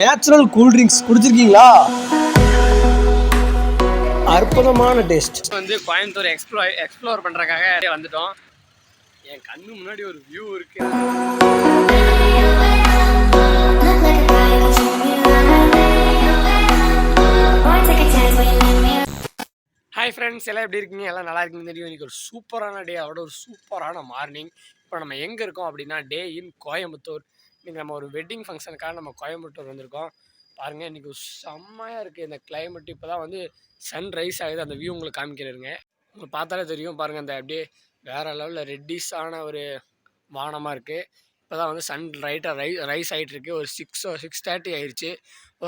Natural cool drinks குடிச்சிருக்கீங்களா? அற்புதமான taste வந்து Coimbatore explore explore பண்ணுறக்காக வந்துட்டோம். என் கண்ணு முன்னாடி ஒரு வியூ இருக்கு. ஹாய் ஃப்ரெண்ட்ஸ் எல்லாம் எப்படி இருக்கீங்க? எல்லாம் நல்லா இருக்கீங்க தெரியும். இன்னைக்கு ஒரு சூப்பரான டே அதோட ஒரு சூப்பரான மார்னிங் இப்போ நம்ம எங்கே இருக்கோம் அப்படின்னா டே இன் கோயம்புத்தூர். இன்றைக்கி நம்ம ஒரு வெட்டிங் ஃபங்க்ஷனுக்காக நம்ம கோயம்புத்தூர் வந்திருக்கோம். பாருங்கள் இன்றைக்கி செம்மையாக இருக்குது இந்த கிளைமேட் இப்போ தான் வந்து சன் ரைஸ் ஆகுது. அந்த வியூ உங்களுக்கு காமிக்கிறேருங்க உங்களுக்கு பார்த்தாலே தெரியும். பாருங்கள் அந்த அப்படியே வேறு லெவலில் ரெட்டிஷான ஒரு வானமாக இருக்குது இப்போ தான் வந்து சன் ரைட்டாக ரை ரைஸ் ஆகிட்டுருக்கு ஒரு சிக்ஸ் சிக்ஸ் தேர்ட்டி ஆயிடுச்சு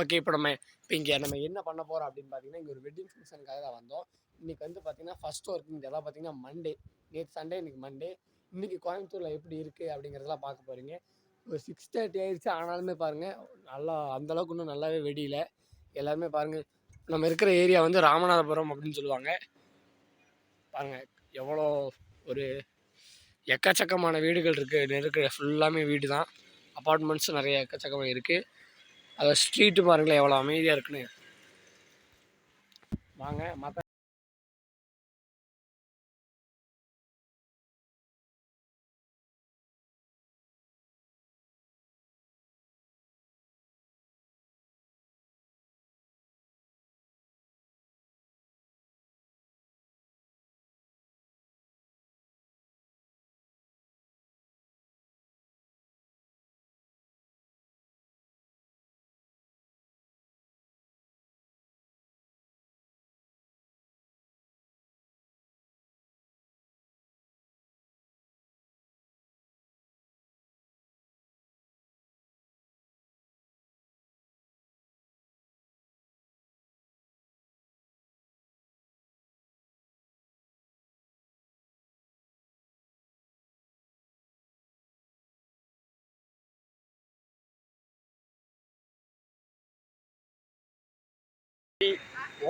ஓகே இப்போ நம்ம இப்போ இங்கே நம்ம என்ன பண்ண போகிறோம் அப்படின்னு பார்த்தீங்கன்னா இங்கே ஒரு வெட்டிங் ஃபங்க்ஷனுக்காக தான் வந்தோம். இன்றைக்கி வந்து பார்த்திங்கன்னா ஃபஸ்ட் ஒர்க்கிங் இதெல்லாம் பார்த்தீங்கன்னா மண்டே நேற்று சண்டே இன்றைக்கி மண்டே இன்றைக்கி கோயம்புத்தூரில் எப்படி இருக்குது அப்படிங்கிறதெல்லாம் பார்க்க போகிறீங்க ஒரு சிக்ஸ் தேர்ட்டி ஆயிடுச்சு ஆனாலுமே பாருங்கள் நல்லா அந்தளவுக்கு இன்னும் நல்லாவே வெடியில. எல்லாருமே பாருங்கள் நம்ம இருக்கிற ஏரியா வந்து ராமநாதபுரம் அப்படின்னு சொல்லுவாங்க. பாருங்கள் எவ்வளோ ஒரு எக்கச்சக்கமான வீடுகள் இருக்குது இருக்கிற ஃபுல்லாமே வீடு தான் அப்பார்ட்மெண்ட்ஸும் நிறைய எக்கச்சக்கமாக இருக்குது அதை ஸ்ட்ரீட்டு பாருங்களேன் எவ்வளோ அமைதியாக இருக்குன்னு. வாங்க மற்ற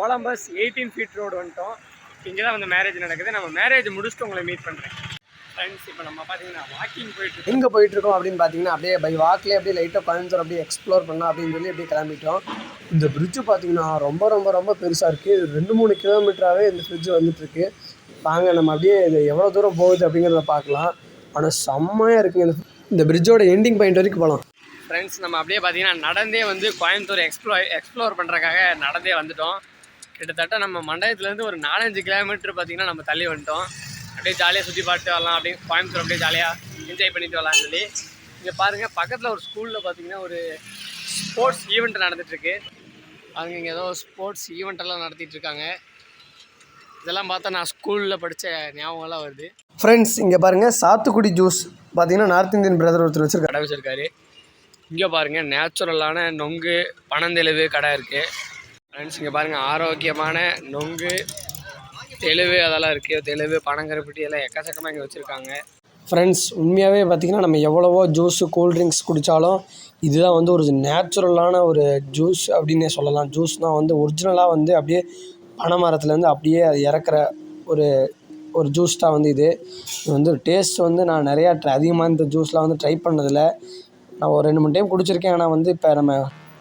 ஓலம்பஸ் எயிட்டீன் ஃபீட் ரோடு வந்துட்டோம். இங்கே தான் வந்து மேரேஜ் நடக்குது. நம்ம மேரேஜ் முடிச்சுட்டு உங்களை மீட் பண்ணுறேன் ஃப்ரெண்ட்ஸ் இப்போ நம்ம பார்த்தீங்கன்னா வாக்கிங் போயிட்டு எங்கே போயிட்டு இருக்கோம் அப்படின்னு பார்த்தீங்கன்னா அப்படியே பை வாக்கிலே அப்படியே லைட்டாக கோயம்புத்தூர் அப்படியே எக்ஸ்ப்ளோர் பண்ணலாம் அப்படின்னு சொல்லி அப்படியே கிளம்பிட்டோம். இந்த பிரிட்ஜ் பார்த்தீங்கன்னா ரொம்ப ரொம்ப ரொம்ப பெருசாக இருக்குது ரெண்டு மூணு கிலோமீட்டராகவே இந்த ஃப்ரிட்ஜ் வந்துட்டுருக்கு வாங்க நம்ம அப்படியே இது எவ்வளோ தூரம் போகுது அப்படிங்கிறத பார்க்கலாம். ஆனால் செம்மையாக இருக்குங்க. இந்த இந்த பிரிட்ஜோட எண்டிங் பாயிண்ட் வரைக்கும் போகலாம் ஃப்ரெண்ட்ஸ் நம்ம அப்படியே பார்த்தீங்கன்னா நடந்தே வந்து கோயம்புத்தூர் எக்ஸ்ப்ளோர் எக்ஸ்ப்ளோர் பண்ணுறக்காக நடந்தே வந்துட்டோம். கிட்டத்தட்ட நம்ம மண்டபத்துலேருந்து ஒரு நாலஞ்சு கிலோமீட்டர் பார்த்தீங்கன்னா நம்ம தள்ளி வந்துட்டோம். அப்படியே ஜாலியாக சுற்றி பார்த்துட்டு வரலாம். அப்படியே கோயம்புத்தூர் அப்படியே ஜாலியாக என்ஜாய் பண்ணிட்டு வரலாம்னு சொல்லி. இங்கே பாருங்கள் பக்கத்தில் ஒரு ஸ்கூலில் பார்த்தீங்கன்னா ஒரு ஸ்போர்ட்ஸ் ஈவெண்ட் நடந்துட்டுருக்கு. அவங்க இங்கே ஏதோ ஸ்போர்ட்ஸ் ஈவெண்ட் எல்லாம் நடத்திட்டு இருக்காங்க. இதெல்லாம் பார்த்தா நான் ஸ்கூலில் படித்த ஞாபகம்லாம் வருது. ஃப்ரெண்ட்ஸ் இங்கே பாருங்கள் சாத்துக்குடி ஜூஸ் பார்த்தீங்கன்னா நார்த் இந்தியன் பிரதர் ஒருத்தர் வச்சிருக்காரு. கடை வச்சிருக்காரு. இங்கே பாருங்கள் நேச்சுரலான நொங்கு பனந்தெளிவு கடை இருக்குது ஃப்ரெண்ட்ஸ் இங்கே பாருங்கள் ஆரோக்கியமான நொங்கு தெளிவு அதெல்லாம் இருக்குது தெளிவு பனங்கருப்பிட்டி எல்லாம் எக்கச்சக்கமாக இங்கே வச்சுருக்காங்க. ஃப்ரெண்ட்ஸ் உண்மையாகவே பார்த்தீங்கன்னா நம்ம எவ்வளவோ ஜூஸு கூல்ட்ரிங்க்ஸ் குடித்தாலும் இதுதான் வந்து ஒரு நேச்சுரலான ஒரு ஜூஸ் அப்படின்னே சொல்லலாம். ஜூஸ்னால் வந்து ஒரிஜினலாக வந்து அப்படியே பனை மரத்துலேருந்து அப்படியே அது இறக்குற ஒரு ஒரு ஜூஸ் தான் வந்து இது. இது வந்து டேஸ்ட் வந்து நான் நிறையா ட்ரை அதிகமாக இந்த ஜூஸ்லாம் வந்து ட்ரை பண்ணதில்ல. நான் ஒரு ரெண்டு மூணு டைம் குடிச்சிருக்கேன். ஆனால் வந்து இப்போ நம்ம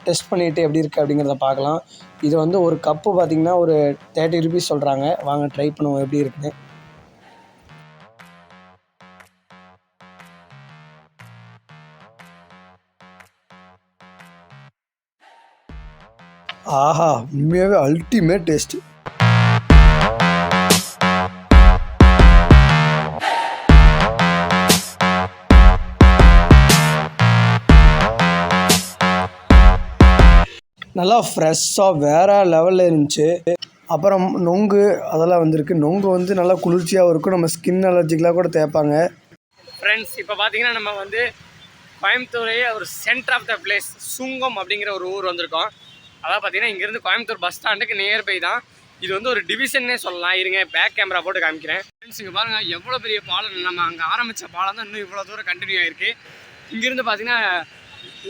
டெஸ்ட் பண்ணிவிட்டு எப்படி இருக்குது அப்படிங்கிறத பார்க்கலாம். இது வந்து ஒரு கப்பு பார்த்திங்கன்னா ஒரு தேர்ட்டி ருபீஸ் சொல்கிறாங்க வாங்க ட்ரை பண்ணுவோம் எப்படி இருக்குன்னு. ஆஹா உண்மையாகவே அல்டிமேட் டேஸ்ட்டு நல்லா ஃப்ரெஷ்ஷாக வேறு லெவலில் இருந்துச்சு. அப்புறம் நொங்கு அதெல்லாம் வந்திருக்கு. நொங்கு வந்து நல்லா குளிர்ச்சியாகவும் இருக்கும். நம்ம ஸ்கின் அலர்ஜிக்கெலாம் கூட தேய்ப்பாங்க. ஃப்ரெண்ட்ஸ் இப்போ பார்த்தீங்கன்னா நம்ம வந்து கோயம்புத்தூரையே ஒரு centre of the place Sungam அப்படிங்கிற ஒரு ஊர் வந்திருக்கோம். அதான் பார்த்தீங்கன்னா இங்கேருந்து கோயம்புத்தூர் பஸ் ஸ்டாண்டுக்கு நியர்பை தான். இது வந்து ஒரு டிவிஷன்னே சொல்லலாம். இருங்க பேக் கேமரா போட்டு காமிக்கிறேன். ஃப்ரெண்ட்ஸ் இங்கே பாருங்கள் எவ்வளோ பெரிய பாலம் நம்ம அங்கே ஆரம்பித்த பாலம் தான் இன்னும் இவ்வளோ தூரம் கண்டினியூ ஆயிருக்கு. இங்கேருந்து பார்த்தீங்கன்னா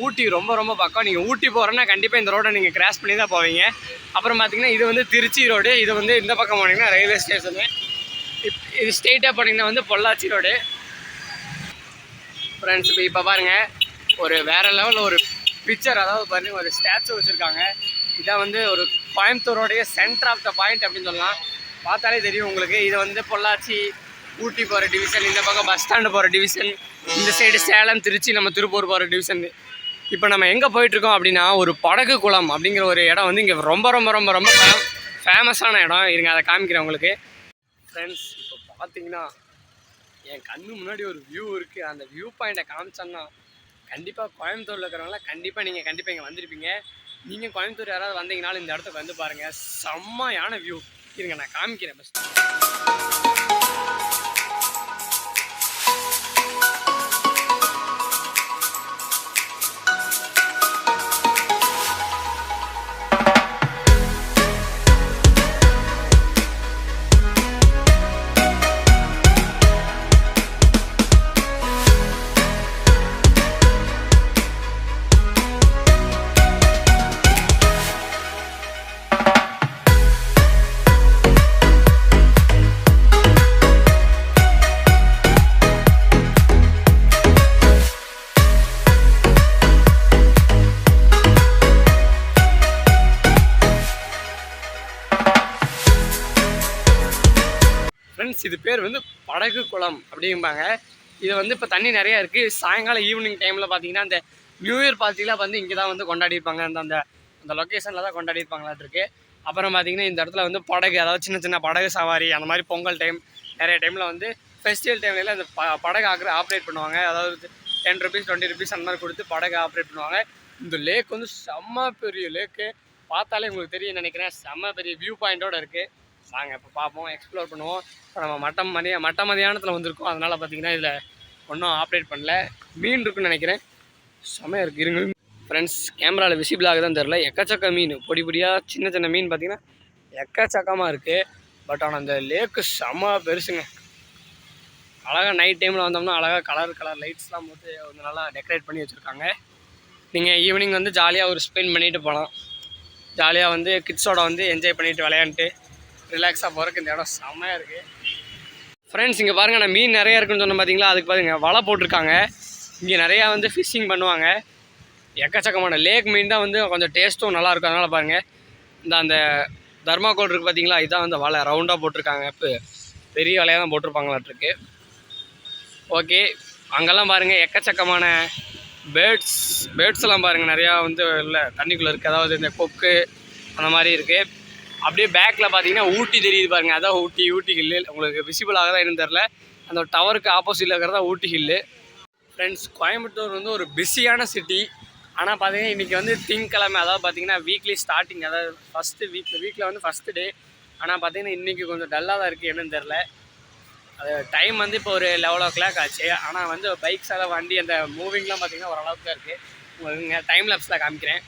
ஊட்டி ரொம்ப ரொம்ப பக்கம். நீங்கள் ஊட்டி போகிறேன்னா கண்டிப்பாக இந்த ரோடை நீங்கள் கிராஸ் பண்ணி தான் போவீங்க. அப்புறம் பார்த்தீங்கன்னா இது வந்து திருச்சி ரோடு இது வந்து இந்த பக்கம் போனீங்கன்னா ரயில்வே ஸ்டேஷனு இப் இது ஸ்ட்ரெயிட்டாக போனீங்கன்னா வந்து பொள்ளாச்சி ரோடு ஃப்ரெண்ட்ஸ் இப்போ இப்போ பாருங்கள் ஒரு வேறு லெவலில் ஒரு பிக்சர் அதாவது பாருங்க ஒரு ஸ்டாச்சு வச்சுருக்காங்க. இதான் வந்து ஒரு கோயம்புத்தூரோடைய சென்டர் ஆஃப் த பாயிண்ட் அப்படின்னு சொல்லலாம். பார்த்தாலே தெரியும் உங்களுக்கு. இது வந்து பொள்ளாச்சி ஊட்டி போகிற டிவிஷன் இந்த பக்கம் பஸ் ஸ்டாண்டு போகிற டிவிஷன் இந்த சைடு சேலம் திருச்சி நம்ம திருப்பூர் போகிற டிவிஷன் இப்போ நம்ம எங்கே போயிட்டுருக்கோம் அப்படின்னா ஒரு படகு குளம் அப்படிங்கிற ஒரு இடம் வந்து இங்கே ரொம்ப ரொம்ப ரொம்ப ரொம்ப ஃபேமஸான இடம். இருங்க அதை காமிக்கிறேன் உங்களுக்கு. ஃப்ரெண்ட்ஸ் இப்போ பார்த்தீங்கன்னா என் கண்ணு முன்னாடி ஒரு வியூ இருக்குது அந்த வியூ பாயிண்ட்டை காமிச்சோன்னா கண்டிப்பாக கோயம்புத்தூரில் இருக்கிறவங்களாம் கண்டிப்பாக நீங்கள் கண்டிப்பாக இங்கே வந்திருப்பீங்க. நீங்கள் கோயம்புத்தூர் யாராவது வந்தீங்கனாலும் இந்த இடத்துக்கு வந்து பாருங்கள் செம்மையான வியூ இருங்க நான் காமிக்கிறேன் ஃபஸ்ட்டு ஃப்ரெண்ட்ஸ் இது பேர் வந்து படகு குளம் அப்படிம்பாங்க. இது வந்து இப்போ தண்ணி நிறையா இருக்குது சாயங்காலம் ஈவினிங் டைமில் பார்த்தீங்கன்னா அந்த நியூ இயர் பார்ட்டிலாம் வந்து இங்கே தான் வந்து கொண்டாடிருப்பாங்க. அந்த அந்த அந்த லொக்கேஷனில் தான் கொண்டாடிருப்பாங்களாட்டிருக்கு அப்புறம் பார்த்தீங்கன்னா இந்த இடத்துல வந்து படகு அதாவது சின்ன சின்ன படகு சவாரி அந்த மாதிரி பொங்கல் டைம் நிறைய டைமில் வந்து ஃபெஸ்டிவல் டைம்ல அந்த ப படகு ஆக்கிற ஆப்ரேட் பண்ணுவாங்க. அதாவது டென் ருபீஸ் டுவெண்ட்டி ருபீஸ் அந்த மாதிரி கொடுத்து படகு ஆப்ரேட் பண்ணுவாங்க. இந்த லேக் வந்து செம்ம பெரிய லேக்கு பார்த்தாலே உங்களுக்கு தெரியும் நினைக்கிறேன். செம்ம பெரிய வியூ பாயிண்ட்டோடு இருக்குது வாங்க இப்போ பார்ப்போம் எக்ஸ்ப்ளோர் பண்ணுவோம். இப்போ நம்ம மட்டம் மதிய மட்ட மதியானத்தில் வந்திருக்கோம். அதனால் பார்த்தீங்கன்னா இதில் ஒன்றும் ஆப்ரேட் பண்ணல. மீன் இருக்குன்னு நினைக்கிறேன். செமையாக இருக்குது இருங்க. ஃப்ரெண்ட்ஸ் கேமராவில் விசிபிள் தான் தெரில எக்கச்சக்க மீன் பொடி பொடியாக சின்ன சின்ன மீன் பார்த்தீங்கன்னா எக்கச்சக்கமாக இருக்குது பட் ஆனால் அந்த லேக்கு செம்ம பெருசுங்க. அழகாக நைட் டைமில் வந்தோம்னா அழகாக கலர் கலர் லைட்ஸ்லாம் போட்டு கொஞ்சம் நல்லா டெக்கரேட் பண்ணி வச்சுருக்காங்க. நீங்கள் ஈவினிங் வந்து ஜாலியாக ஒரு ஸ்பெண்ட் பண்ணிவிட்டு போகலாம் ஜாலியாக வந்து கிட்ஸோட வந்து என்ஜாய் பண்ணிட்டு விளையாண்டுட்டு ரிலாக்ஸாக போகிறதுக்கு இந்த இடம் செம்மையாக இருக்குது ஃப்ரெண்ட்ஸ் இங்கே பாருங்கள் நான் மீன் நிறையா இருக்குன்னு சொன்ன பார்த்தீங்களா அதுக்கு பாருங்க வலை போட்டிருக்காங்க. இங்கே நிறையா வந்து ஃபிஷ்ஷிங் பண்ணுவாங்க. எக்கச்சக்கமான லேக் மீன் தான் வந்து கொஞ்சம் டேஸ்ட்டும் நல்லாயிருக்கும் அதனால் பாருங்கள் இந்த அந்த தர்மாக்கோல் இருக்குது பார்த்தீங்களா இதான் வந்து வலை ரவுண்டாக போட்டிருக்காங்க. இப்போ பெரிய வலையாக தான் போட்டிருப்பாங்களாட்ருக்கு. ஓகே அங்கெல்லாம் பாருங்கள் எக்கச்சக்கமான பேர்ட்ஸ் பேர்ட்ஸ் எல்லாம் பாருங்கள் நிறையா வந்து இல்லை தண்ணிக்குள்ளே இருக்குது அதாவது இந்த கொக்கு அந்த மாதிரி இருக்குது அப்படியே பேக்கில் பார்த்தீங்கன்னா ஊட்டி தெரியுது பாருங்கள் அதான் ஊட்டி ஊட்டி ஹில்லு உங்களுக்கு விசிபிள் ஆக தான் என்னன்னு தெரில அந்த டவருக்கு ஆப்போசிட்டில் இருக்கிறதா ஊட்டி ஹில்லு ஃப்ரெண்ட்ஸ் கோயம்புத்தூர் வந்து ஒரு பிஸியான சிட்டி ஆனால் பார்த்தீங்கன்னா இன்றைக்கி வந்து திங்கக்கிழமை அதாவது பார்த்தீங்கன்னா வீக்லி ஸ்டார்டிங் அதாவது ஃபஸ்ட்டு வீக் வீக்கில் வந்து ஃபஸ்ட்டு டே ஆனால் பார்த்தீங்கன்னா இன்றைக்கி கொஞ்சம் டல்லாக தான் இருக்குது என்னன்னு தெரில அது டைம் வந்து இப்போ ஒரு லெவல் ஓ கிளாக் ஆச்சு. ஆனால் வந்து பைக்ஸ் எல்லாம் வண்டி அந்த மூவிங்லாம் பார்த்தீங்கன்னா ஓரளவுக்கு தான் இருக்குது உங்களுக்கு டைம் லேப்ஸில் காமிக்கிறேன்.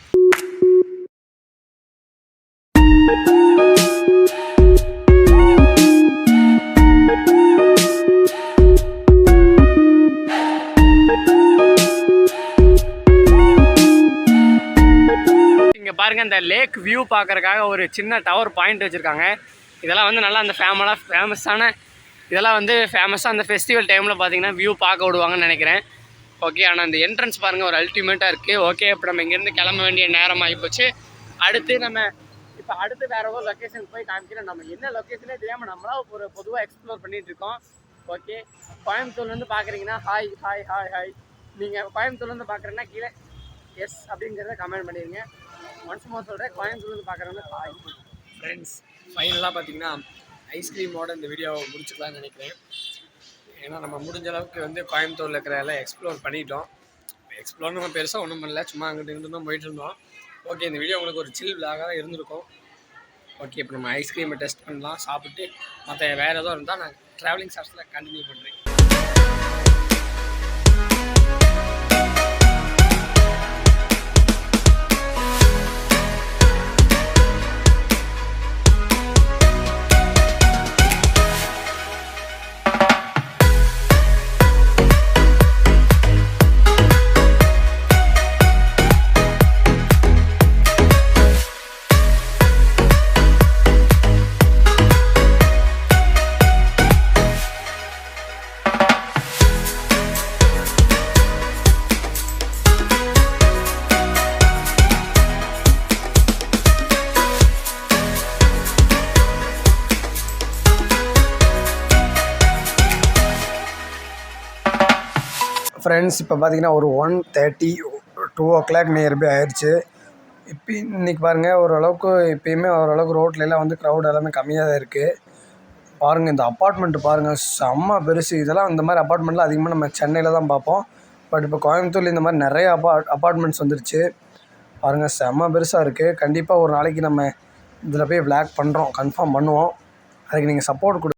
பாருங்கள் இந்த லேக் வியூ பார்க்கறதுக்காக ஒரு சின்ன டவர் பாயிண்ட் வச்சுருக்காங்க. இதெல்லாம் வந்து நல்லா அந்த ஃபேமலாக ஃபேமஸான இதெல்லாம் வந்து ஃபேமஸாக அந்த ஃபெஸ்டிவல் டைமில் பார்த்தீங்கன்னா வியூ பார்க்க விடுவாங்கன்னு நினைக்கிறேன். ஓகே ஆனால் அந்த என்ட்ரன்ஸ் பாருங்கள் ஒரு அல்டிமேட்டாக இருக்குது ஓகே இப்போ நம்ம இங்கேருந்து கிளம்ப வேண்டிய நேரம் ஆகிப்போச்சு அடுத்து நம்ம இப்போ அடுத்து வேற ஒரு லொக்கேஷன் போய் காமிக்கிறோம் நம்ம என்ன லொக்கேஷனே தெரியாமல் நம்மளா ஒரு பொதுவாக எக்ஸ்ப்ளோர் பண்ணிட்டு இருக்கோம். ஓகே கோயம்புத்தூர்லேருந்து பார்க்குறீங்கன்னா ஹாய் ஹாய் ஹாய் ஹாய் நீங்கள் கோயம்புத்தூர்லேருந்து பார்க்குறேன்னா கீழே எஸ் அப்படிங்கிறத கமெண்ட் பண்ணிடுங்க ஒன்ஸ் மோர் சொல்கிறேன் கோயம்புத்தூர்லேருந்து பார்க்குறவங்க ஹாய் ஃப்ரெண்ட்ஸ் ஃபைனலாக பார்த்தீங்கன்னா ஐஸ்கிரீமோட இந்த வீடியோவை முடிச்சுக்கலாம்னு நினைக்கிறேன். ஏன்னா நம்ம முடிஞ்ச அளவுக்கு வந்து கோயம்புத்தூரில் இருக்கிற எல்லாம் எக்ஸ்ப்ளோர் பண்ணிட்டோம். எக்ஸ்ப்ளோர் நம்ம பெருசாக ஒன்றும் பண்ணல. சும்மா அங்கிட்டு இருந்து தான் போயிட்டு இருந்தோம். ஓகே இந்த வீடியோ உங்களுக்கு ஒரு சில் விலாக தான் இருந்திருக்கும். ஓகே இப்போ நம்ம ஐஸ்கிரீமை டெஸ்ட் பண்ணலாம் சாப்பிட்டு மற்ற வேறு எதுவும் இருந்தால் நான் ட்ராவலிங் சார்ஸில் கண்டினியூ பண்ணுறேன் ஃப்ரெண்ட்ஸ் இப்போ பார்த்தீங்கன்னா ஒரு one thirty two o'clock nearby ஆயிடுச்சு இப்போ இன்றைக்கி பாருங்கள் ஓரளவுக்கு இப்போயுமே ஓரளவுக்கு ரோட்லலாம் வந்து க்ரௌட் எல்லாமே கம்மியாக தான் இருக்குது பாருங்கள் இந்த அப்பார்ட்மெண்ட்டு பாருங்கள் செம்ம பெருசு. இதெல்லாம் இந்த மாதிரி அப்பார்ட்மெண்ட்லாம் அதிகமாக நம்ம சென்னையில் தான் பார்ப்போம். பட் இப்போ கோயம்புத்தூர்ல இந்த மாதிரி நிறைய அப்பா அப்பார்ட்மெண்ட்ஸ் வந்துருச்சு. பாருங்கள் செம்ம பெருசாக இருக்குது கண்டிப்பாக ஒரு நாளைக்கு நம்ம இதில் போய் விளாக் பண்ணுறோம் கன்ஃபார்ம் பண்ணுவோம். அதுக்கு நீங்கள் சப்போர்ட் கொடு